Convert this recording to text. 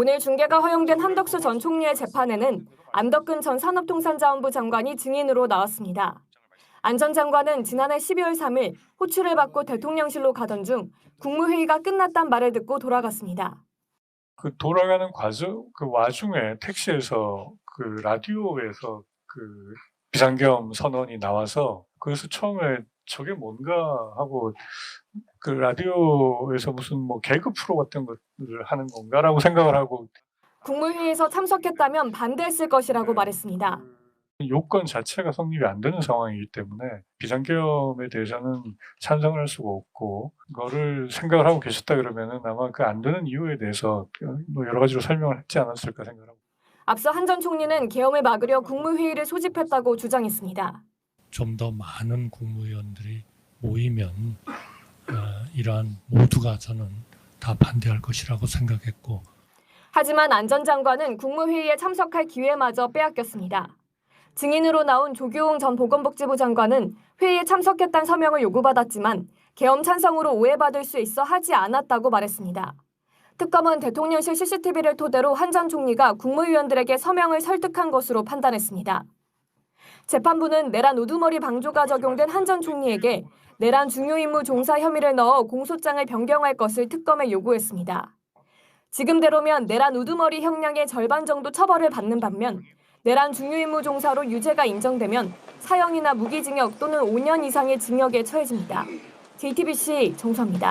오늘 중계가 허용된 한덕수 전 총리의 재판에는 안덕근 전 산업통상자원부 장관이 증인으로 나왔습니다. 안 전 장관은 지난해 12월 3일 호출을 받고 대통령실로 가던 중 국무회의가 끝났단 말을 듣고 돌아갔습니다. 그 돌아가는 과정 그 와중에 택시에서 그 라디오에서 그 비상겸 선언이 나와서 그래서 처음에 저게 뭔가 하고 그 라디오에서 무슨 뭐 개그 프로 같은 것들을 하는 건가라고 생각을 하고 국무회의에서 참석했다면 반대했을 것이라고 말했습니다. 요건 자체가 성립이 안 되는 상황이기 때문에 비상겸에 대해서는 찬성을 할 수가 없고 그거를 생각을 하고 계셨다 그러면은 아마 그 안 되는 이유에 대해서 뭐 여러 가지로 설명을 했지 않았을까 생각합니다. 앞서 한 전 총리는 계엄을 막으려 국무회의를 소집했다고 주장했습니다. 좀 더 많은 국무위원들이 모이면 어, 이러한 모두가 저는 다 반대할 것이라고 생각했고 하지만 안전 장관은 국무회의에 참석할 기회마저 빼앗겼습니다. 증인으로 나온 조규홍 전 보건복지부 장관은 회의에 참석했다는 서명을 요구받았지만 계엄 찬성으로 오해받을 수 있어 하지 않았다고 말했습니다. 특검은 대통령실 CCTV를 토대로 한 전 총리가 국무위원들에게 서명을 설득한 것으로 판단했습니다. 재판부는 내란 우두머리 방조가 적용된 한 전 총리에게 내란 중요 임무 종사 혐의를 넣어 공소장을 변경할 것을 특검에 요구했습니다. 지금대로면 내란 우두머리 형량의 절반 정도 처벌을 받는 반면 내란 중요임무 종사로 유죄가 인정되면 사형이나 무기징역 또는 5년 이상의 징역에 처해집니다. JTBC 정서입니다.